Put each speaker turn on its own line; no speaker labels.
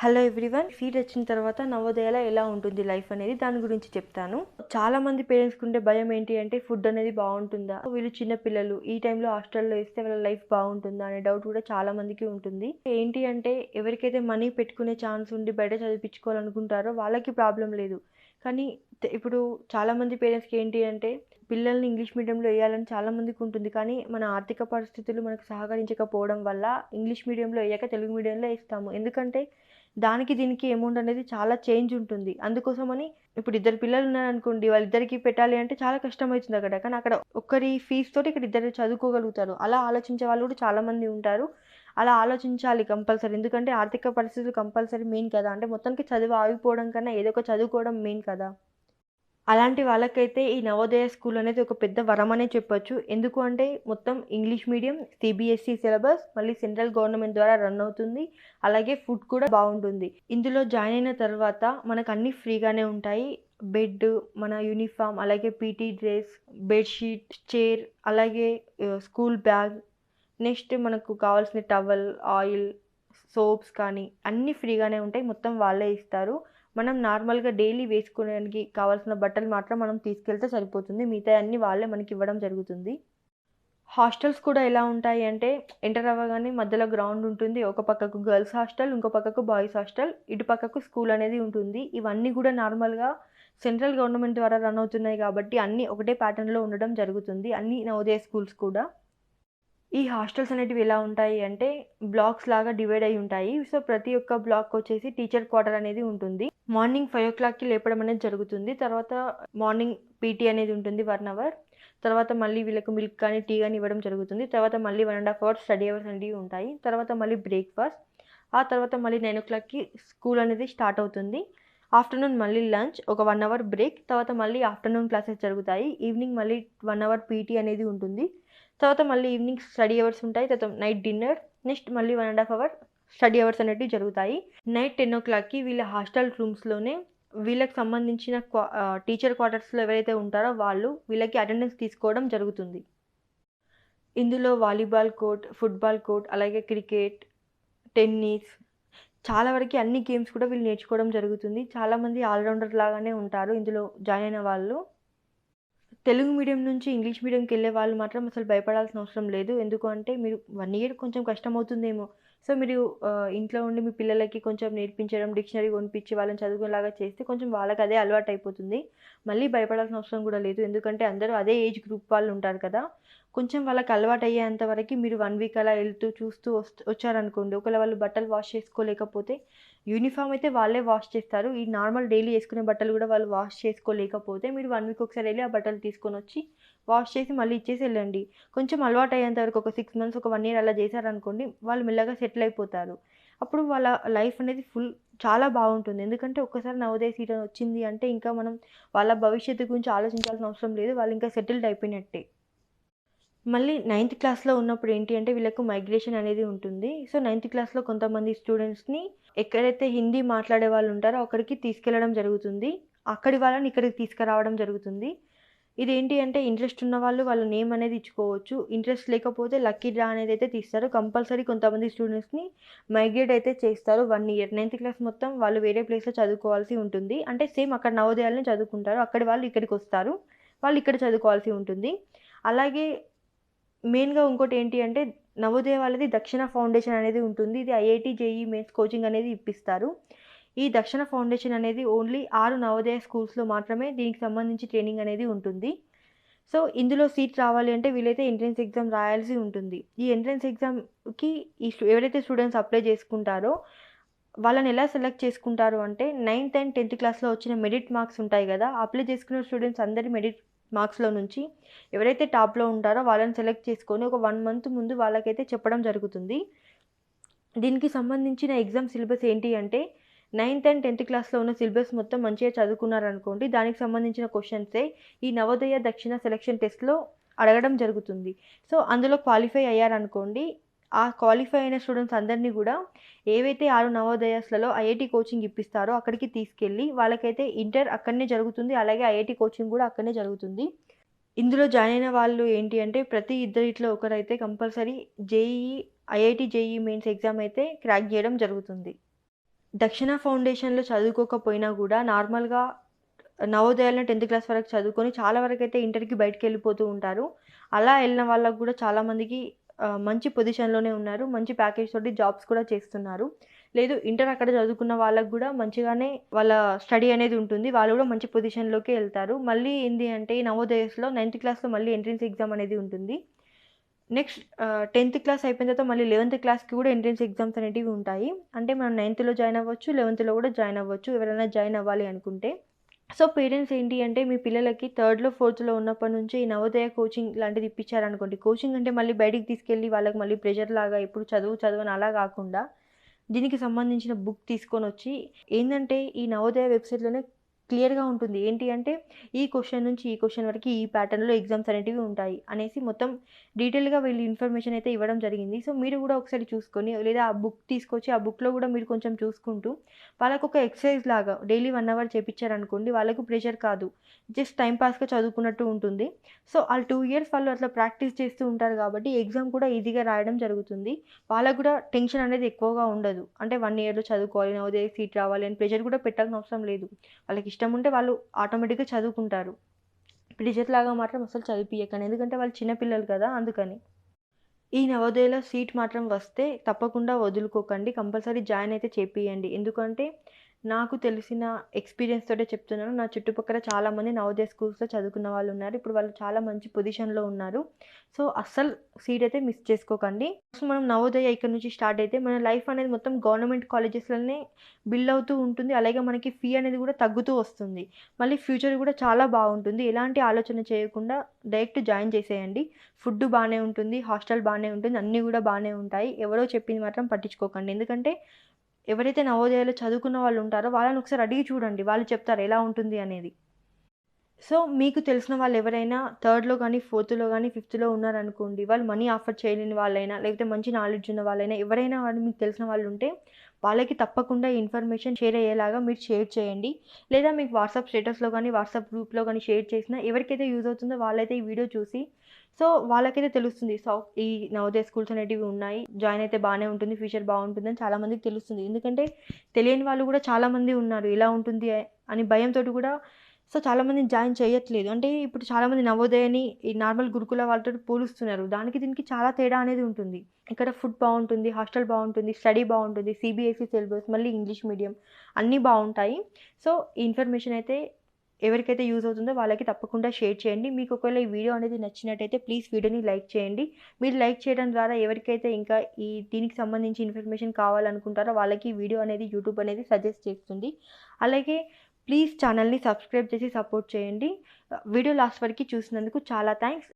Hello everyone seat వచ్చిన తర్వాత నవోదయలో ఎలా ఉంటుంది లైఫ్ అనేది దాని గురించి చెప్తాను. చాలా మంది పేరెంట్స్కి ఉండే భయం ఏంటి అంటే ఫుడ్ అనేది బాగుంటుందా? వీళ్ళు చిన్న పిల్లలు ఈ టైంలో హాస్టల్లో వేస్తే వాళ్ళ లైఫ్ బాగుంటుందా అనే డౌట్ కూడా చాలా మందికి ఉంటుంది. ఏంటి అంటే ఎవరికైతే మనీ పెట్టుకునే ఛాన్స్ ఉండి బయట చదివించుకోవాలనుకుంటారో వాళ్ళకి ప్రాబ్లం లేదు. కానీ ఇప్పుడు చాలామంది పేరెంట్స్కి ఏంటి అంటే పిల్లల్ని ఇంగ్లీష్ మీడియంలో వేయాలని చాలామందికి ఉంటుంది. కానీ మన ఆర్థిక పరిస్థితులు మనకు సహకరించకపోవడం వల్ల ఇంగ్లీష్ మీడియంలో వేయక తెలుగు మీడియంలో వేస్తాము. ఎందుకంటే దానికి దీనికి అమౌంట్ అనేది చాలా చేంజ్ ఉంటుంది. అందుకోసమని ఇప్పుడు ఇద్దరు పిల్లలు ఉన్నారనుకోండి వాళ్ళిద్దరికి పెట్టాలి అంటే చాలా కష్టం అవుతుంది అక్కడ. కానీ అక్కడ ఒక్కరి ఫీజు తోటి ఇక్కడ ఇద్దరు చదువుకోగలుగుతారు. అలా ఆలోచించే వాళ్ళు కూడా చాలామంది ఉంటారు. అలా ఆలోచించాలి కంపల్సరీ ఎందుకంటే ఆర్థిక పరిస్థితులు కంపల్సరీ మెయిన్ కదా. అంటే మొత్తానికి చదువు ఆగిపోవడం కన్నా ఏదో ఒక చదువుకోవడం మెయిన్ కదా. అలాంటి వాళ్ళకైతే ఈ నవోదయ స్కూల్ అనేది ఒక పెద్ద వరం అనే చెప్పొచ్చు. ఎందుకు అంటే మొత్తం ఇంగ్లీష్ మీడియం సిబిఎస్ఈ సిలబస్ మళ్ళీ సెంట్రల్ గవర్నమెంట్ ద్వారా రన్ అవుతుంది. అలాగే ఫుడ్ కూడా బాగుంటుంది. ఇందులో జాయిన్ అయిన తర్వాత మనకు అన్నీ ఫ్రీగానే ఉంటాయి. బెడ్ మన యూనిఫామ్ అలాగే పీటీ డ్రెస్ బెడ్షీట్ చైర్ అలాగే స్కూల్ బ్యాగ్ నెక్స్ట్ మనకు కావాల్సిన టవల్ ఆయిల్ సోప్స్ కానీ అన్నీ ఫ్రీగానే ఉంటాయి. మొత్తం వాళ్ళే ఇస్తారు. మనం నార్మల్గా డైలీ వేసుకోవడానికి కావాల్సిన బట్టలు మాత్రం మనం తీసుకెళ్తే సరిపోతుంది. మిగతా అన్నీ వాళ్ళే మనకి ఇవ్వడం జరుగుతుంది. హాస్టల్స్ కూడా ఎలా ఉంటాయి అంటే ఎంటర్ అవ్వగానే మధ్యలో గ్రౌండ్ ఉంటుంది. ఒక పక్కకు గర్ల్స్ హాస్టల్ ఇంకో పక్కకు బాయ్స్ హాస్టల్. ఇటు పక్కకు స్కూల్ అనేది ఉంటుంది. ఇవన్నీ కూడా నార్మల్గా సెంట్రల్ గవర్నమెంట్ ద్వారా రన్ అవుతున్నాయి కాబట్టి అన్నీ ఒకటే ప్యాటర్న్లో ఉండడం జరుగుతుంది. అన్ని నవోదయ స్కూల్స్ కూడా. ఈ హాస్టల్స్ అనేటివి ఎలా ఉంటాయి అంటే బ్లాక్స్ లాగా డివైడ్ అయి ఉంటాయి. సో ప్రతి ఒక్క బ్లాక్ వచ్చేసి టీచర్ క్వార్టర్ అనేది ఉంటుంది. మార్నింగ్ ఫైవ్ ఓ క్లాక్కి లేపడం అనేది జరుగుతుంది. తర్వాత మార్నింగ్ పీటీ అనేది ఉంటుంది వన్ అవర్. తర్వాత మళ్ళీ వీళ్ళకు మిల్క్ కానీ టీ కానీ ఇవ్వడం జరుగుతుంది. తర్వాత మళ్ళీ one and half hours study hours అనేవి ఉంటాయి. తర్వాత మళ్ళీ బ్రేక్ఫాస్ట్. ఆ తర్వాత మళ్ళీ నైన్ ఓ క్లాక్కి స్కూల్ అనేది స్టార్ట్ అవుతుంది. ఆఫ్టర్నూన్ మళ్ళీ లంచ్ ఒక వన్ అవర్ బ్రేక్. తర్వాత మళ్ళీ ఆఫ్టర్నూన్ క్లాసెస్ జరుగుతాయి. ఈవినింగ్ మళ్ళీ వన్ అవర్ పీటీ అనేది ఉంటుంది. తర్వాత మళ్ళీ ఈవినింగ్ స్టడీ అవర్స్ ఉంటాయి. తర్వాత నైట్ డిన్నర్ నెక్స్ట్ మళ్ళీ one and half hour study hours అనేటివి జరుగుతాయి. నైట్ టెన్ ఓ క్లాక్కి వీళ్ళ హాస్టల్ రూమ్స్లోనే వీళ్ళకి సంబంధించిన టీచర్ క్వార్టర్స్లో ఎవరైతే ఉంటారో వాళ్ళు వీళ్ళకి అటెండెన్స్ తీసుకోవడం జరుగుతుంది. ఇందులో వాలీబాల్ కోర్ట్ ఫుట్బాల్ కోర్ట్ అలాగే క్రికెట్ టెన్నిస్ చాలా వరకు అన్ని గేమ్స్ కూడా వీళ్ళు నేర్చుకోవడం జరుగుతుంది. చాలామంది ఆల్రౌండర్ లాగానే ఉంటారు. ఇందులో జాయిన్ అయిన వాళ్ళు. తెలుగు మీడియం నుంచి ఇంగ్లీష్ మీడియంకి వెళ్ళే వాళ్ళు మాత్రం అసలు భయపడాల్సిన అవసరం లేదు. ఎందుకు అంటే మీరు వన్ ఇయర్ కొంచెం కష్టం అవుతుందేమో సో మీరు ఇంట్లో ఉండి మీ పిల్లలకి కొంచెం నేర్పించడం డిక్షనరీ కొనిపించి వాళ్ళని చదువుకునేలాగా చేస్తే కొంచెం వాళ్ళకి అదే అలవాటు అయిపోతుంది. మళ్ళీ భయపడాల్సిన అవసరం కూడా లేదు. ఎందుకంటే అందరూ అదే ఏజ్ గ్రూప్ వాళ్ళు ఉంటారు కదా. కొంచెం వాళ్ళకి అలవాటు అయ్యేంత వరకు మీరు వన్ వీక్ అలా వెళ్తూ చూస్తూ వస్తూ వచ్చారనుకోండి ఒకవేళ వాళ్ళు బట్టలు వాష్ చేసుకోలేకపోతే యూనిఫామ్ అయితే వాళ్ళే వాష్ చేస్తారు. ఈ నార్మల్ డైలీ వేసుకునే బట్టలు కూడా వాళ్ళు వాష్ చేసుకోలేకపోతే మీరు వన్ వీక్ ఒకసారి వెళ్ళి ఆ బట్టలు తీసుకొని వచ్చి వాష్ చేసి మళ్ళీ ఇచ్చేసి వెళ్ళండి. కొంచెం అలవాటు అయ్యేంత వరకు ఒక సిక్స్ మంత్స్ ఒక వన్ ఇయర్ అలా చేశారనుకోండి వాళ్ళు మెల్లగా సెటిల్ అయిపోతారు. అప్పుడు వాళ్ళ లైఫ్ అనేది ఫుల్ చాలా బాగుంటుంది. ఎందుకంటే ఒక్కసారి నవోదయ సీట్ అని వచ్చింది అంటే ఇంకా మనం వాళ్ళ భవిష్యత్తు గురించి ఆలోచించాల్సిన అవసరం లేదు. వాళ్ళు ఇంకా సెటిల్డ్ అయిపోయినట్టే. మళ్ళీ నైన్త్ క్లాస్లో ఉన్నప్పుడు ఏంటి అంటే వీళ్ళకు మైగ్రేషన్ అనేది ఉంటుంది. సో నైన్త్ క్లాస్లో కొంతమంది స్టూడెంట్స్ని ఎక్కడైతే హిందీ మాట్లాడే వాళ్ళు ఉంటారో అక్కడికి తీసుకెళ్ళడం జరుగుతుంది. అక్కడి వాళ్ళని ఇక్కడికి తీసుకురావడం జరుగుతుంది. ఇది ఏంటి అంటే ఇంట్రెస్ట్ ఉన్న వాళ్ళు వాళ్ళ నేమ్ అనేది ఇచ్చుకోవచ్చు. ఇంట్రెస్ట్ లేకపోతే లక్కీ డ్రా అనేది అయితే తీస్తారు. కంపల్సరీ కొంతమంది స్టూడెంట్స్ని మైగ్రేట్ అయితే చేస్తారు. వన్ ఇయర్ నైన్త్ క్లాస్ మొత్తం వాళ్ళు వేరే ప్లేస్లో చదువుకోవాల్సి ఉంటుంది. అంటే సేమ్ అక్కడ నవోదయాలని చదువుకుంటారు. అక్కడి వాళ్ళు ఇక్కడికి వస్తారు. వాళ్ళు ఇక్కడ చదువుకోవాల్సి ఉంటుంది. అలాగే మెయిన్గా ఇంకోటి ఏంటి అంటే నవోదయ వాళ్ళది దక్షిణ ఫౌండేషన్ అనేది ఉంటుంది. ఇది ఐఐటి జేఈ మెయిన్స్ కోచింగ్ అనేది ఇప్పిస్తారు. ఈ దక్షిణ ఫౌండేషన్ అనేది ఓన్లీ ఆరు నవోదయ స్కూల్స్లో మాత్రమే దీనికి సంబంధించి ట్రైనింగ్ అనేది ఉంటుంది. సో ఇందులో సీట్ రావాలి అంటే వీలైతే ఎంట్రన్స్ ఎగ్జామ్ రాయాల్సి ఉంటుంది. ఈ ఎంట్రన్స్ ఎగ్జామ్కి ఈ ఎవరైతే స్టూడెంట్స్ అప్లై చేసుకుంటారో వాళ్ళని ఎలా సెలెక్ట్ చేసుకుంటారు అంటే నైన్త్ అండ్ టెన్త్ క్లాస్లో వచ్చిన మెరిట్ మార్క్స్ ఉంటాయి కదా అప్లై చేసుకున్న స్టూడెంట్స్ అందరి మెరిట్ మార్క్స్లో నుంచి ఎవరైతే టాప్లో ఉంటారో వాళ్ళని సెలెక్ట్ చేసుకొని ఒక వన్ మంత్ ముందు వాళ్ళకైతే చెప్పడం జరుగుతుంది. దీనికి సంబంధించిన ఎగ్జామ్ సిలబస్ ఏంటి అంటే నైన్త్ అండ్ టెన్త్ క్లాస్లో ఉన్న సిలబస్ మొత్తం మంచిగా చదువుకున్నారనుకోండి దానికి సంబంధించిన క్వశ్చన్సే ఈ నవోదయ దక్షిణ సెలక్షన్ టెస్ట్లో అడగడం జరుగుతుంది. సో అందులో క్వాలిఫై అయ్యారనుకోండి ఆ క్వాలిఫై అయిన స్టూడెంట్స్ అందరినీ కూడా ఏవైతే ఆరు నవోదయాస్లలో ఐఐటి కోచింగ్ ఇప్పిస్తారో అక్కడికి తీసుకెళ్ళి వాళ్ళకైతే ఇంటర్ అక్కడనే జరుగుతుంది. అలాగే ఐఐటి కోచింగ్ కూడా అక్కడనే జరుగుతుంది. ఇందులో జాయిన్ అయిన వాళ్ళు ఏంటి అంటే ప్రతి ఇద్దరిట్లో ఒకరైతే compulsory JEE IIT JEE mains exam అయితే క్రాక్ చేయడం జరుగుతుంది. దక్షిణ ఫౌండేషన్‌లో చదువుకోకపోయినా కూడా నార్మల్‌గా నవోదయాలను టెన్త్ క్లాస్ వరకు చదువుకొని చాలా వరకు అయితే ఇంటర్‌కి బయటికెళ్ళిపోతూ ఉంటారు. అలా వెళ్ళిన వాళ్ళకు కూడా చాలామందికి మంచి పొజిషన్‌లోనే ఉన్నారు. మంచి ప్యాకేజ్ తోటి జాబ్స్ కూడా చేస్తున్నారు. లేదు ఇంటర్ అక్కడ చదువుకున్న వాళ్ళకు కూడా మంచిగానే వాళ్ళ స్టడీ అనేది ఉంటుంది. వాళ్ళు కూడా మంచి పొజిషన్లోకి వెళ్తారు మళ్ళీ ఏంటి అంటే నవోదయస్‌లో నైన్త్ క్లాస్‌లో మళ్ళీ ఎంట్రన్స్ ఎగ్జామ్ అనేది ఉంటుంది. నెక్స్ట్ టెన్త్ క్లాస్ అయిపోయిన తర్వాత మళ్ళీ 11థ్ క్లాస్‌కి కూడా ఎంట్రన్స్ ఎగ్జామ్స్ అనేటివి ఉంటాయి. అంటే మనం నైన్త్లో జాయిన్ అవ్వచ్చు. 11థ్‌లో కూడా జాయిన్ అవ్వచ్చు. ఎవరైనా జాయిన్ అవ్వాలి అనుకుంటే. సో, పేరెంట్స్ ఏంటి అంటే మీ పిల్లలకి థర్డ్‌లో, ఫోర్త్‌లో ఉన్నప్పటి నుంచి ఈ నవోదయ కోచింగ్ లాంటిది ఇప్పించారనుకోండి. కోచింగ్ అంటే మళ్ళీ బయటికి తీసుకెళ్ళి వాళ్ళకి మళ్ళీ ప్రెషర్ లాగా ఎప్పుడు చదువు చదువు అని అలా కాకుండా దీనికి సంబంధించిన బుక్ తీసుకొని వచ్చి ఏంటంటే ఈ నవోదయ వెబ్‌సైట్‌లోనే క్లియర్‌గా ఉంటుంది. ఏంటి అంటే ఈ క్వశ్చన్ నుంచి ఈ క్వశ్చన్ వరకు ఈ ప్యాటర్న్‌లో ఎగ్జామ్స్ అనేటివి ఉంటాయి అనేసి మొత్తం డీటెయిల్‌గా వీళ్ళు ఇన్ఫర్మేషన్ అయితే ఇవ్వడం జరిగింది. సో, మీరు కూడా ఒకసారి చూసుకొని లేదా ఆ బుక్ తీసుకొచ్చి ఆ బుక్‌లో కూడా మీరు కొంచెం చూసుకుంటూ వాళ్ళకు ఒక ఎక్సర్సైజ్ లాగా డైలీ వన్ అవర్ చేపించారనుకోండి వాళ్ళకు ప్రెషర్ కాదు. జస్ట్ టైంపాస్గా చదువుకున్నట్టు ఉంటుంది. సో, వాళ్ళు టూ ఇయర్స్ వాళ్ళు అట్లా ప్రాక్టీస్ చేస్తూ ఉంటారు కాబట్టి ఎగ్జామ్ కూడా ఈజీగా రాయడం జరుగుతుంది. వాళ్ళకు కూడా టెన్షన్ అనేది ఎక్కువగా ఉండదు. అంటే వన్ ఇయర్‌లో చదువుకోవాలి, నవోదయ సీట్ రావాలి అని ప్రెషర్ కూడా పెట్టాల్సిన అవసరం లేదు. వాళ్ళకి ఇష్టం ఉంటే వాళ్ళు ఆటోమేటిక్‌గా చదువుకుంటారు. ప్రెషర్‌లాగా మాత్రం అసలు చదివిపియకండి. ఎందుకంటే వాళ్ళు చిన్నపిల్లలు కదా! అందుకని. ఈ నవోదయలో సీట్ మాత్రం వస్తే తప్పకుండా వదులుకోకండి. కంపల్సరీ జాయిన్ అయితే చేపియండి. ఎందుకంటే నాకు తెలిసిన ఎక్స్‌పీరియన్స్ తోటే చెప్తున్నాను. నా చుట్టుపక్కల చాలామంది నవోదయ స్కూల్స్‌లో చదువుకున్న వాళ్ళు ఉన్నారు. ఇప్పుడు వాళ్ళు చాలా మంచి పొజిషన్‌లో ఉన్నారు. సో, అస్సలు సీట్ అయితే మిస్ చేసుకోకండి. ఫస్ట్ మనం నవోదయ ఇక్కడి నుంచి స్టార్ట్ అయితే మన లైఫ్ అనేది మొత్తం గవర్నమెంట్ కాలేజెస్‌లోనే బిల్డ్ అవుతూ ఉంటుంది. అలాగే మనకి ఫీ అనేది కూడా తగ్గుతూ వస్తుంది. మళ్ళీ ఫ్యూచర్ కూడా చాలా బాగుంటుంది ఎలాంటి ఆలోచన చేయకుండా డైరెక్ట్ జాయిన్ చేసేయండి. ఫుడ్ బాగానే ఉంటుంది. హాస్టల్ బాగానే ఉంటుంది. అన్నీ కూడా బాగానే ఉంటాయి. ఎవరో చెప్పింది మాత్రం పట్టించుకోకండి. ఎందుకంటే ఎవరైతే నవోదయాలు చదువుకున్న వాళ్ళు ఉంటారో వాళ్ళని ఒకసారి అడిగి చూడండి. వాళ్ళు చెప్తారు ఎలా ఉంటుంది అనేది. సో, మీకు తెలిసిన వాళ్ళు ఎవరైనా థర్డ్‌లో కానీ ఫోర్త్‌లో కానీ ఫిఫ్త్‌లో ఉన్నారనుకోండి. వాళ్ళు మనీ ఆఫర్ చేయలేని వాళ్ళైనా లేకపోతే మంచి నాలెడ్జ్ ఉన్న వాళ్ళైనా ఎవరైనా వాళ్ళు మీకు తెలిసిన వాళ్ళు ఉంటే వాళ్ళకి తప్పకుండా ఇన్ఫర్మేషన్ షేర్ అయ్యేలాగా మీరు షేర్ చేయండి. లేదా మీకు వాట్సాప్ స్టేటస్‌లో కానీ వాట్సాప్ గ్రూప్‌లో కానీ షేర్ చేసినా ఎవరికైతే యూజ్ అవుతుందో వాళ్ళైతే ఈ వీడియో చూసి సో, వాళ్ళకైతే తెలుస్తుంది. సో, ఈ నవోదయ స్కూల్స్ అనేటివి ఉన్నాయి. జాయిన్ అయితే బాగానే ఉంటుంది. ఫ్యూచర్ బాగుంటుందని చాలామందికి తెలుస్తుంది. ఎందుకంటే తెలియని వాళ్ళు కూడా చాలామంది ఉన్నారు. ఎలా ఉంటుంది అని భయంతోటి కూడా సో, చాలామంది జాయిన్ చేయట్లేదు. అంటే ఇప్పుడు చాలామంది నవోదయని ఈ నార్మల్ గురుకుల వాళ్ళతో పోలుస్తున్నారు. దానికి దీనికి చాలా తేడా అనేది ఉంటుంది. ఇక్కడ ఫుడ్ బాగుంటుంది హాస్టల్ బాగుంటుంది స్టడీ బాగుంటుంది సీబీఎస్ఈ సిలబస్ మళ్ళీ ఇంగ్లీష్ మీడియం అన్నీ బాగుంటాయి సో, ఈ ఇన్ఫర్మేషన్ అయితే ఎవరికైతే యూజ్ అవుతుందో వాళ్ళకి తప్పకుండా షేర్ చేయండి. మీకు ఒకవేళ ఈ వీడియో అనేది నచ్చినట్టయితే ప్లీజ్ వీడియోని లైక్ చేయండి. మీరు లైక్ చేయడం ద్వారా ఎవరికైతే ఇంకా ఈ దీనికి సంబంధించి ఇన్ఫర్మేషన్ కావాలనుకుంటారో వాళ్ళకి వీడియో అనేది యూట్యూబ్ అనేది సజెస్ట్ చేస్తుంది. అలాగే ప్లీజ్ ఛానల్‌ని సబ్స్క్రైబ్ చేసి సపోర్ట్ చేయండి. వీడియో లాస్ట్ వరకు చూసినందుకు చాలా థ్యాంక్స్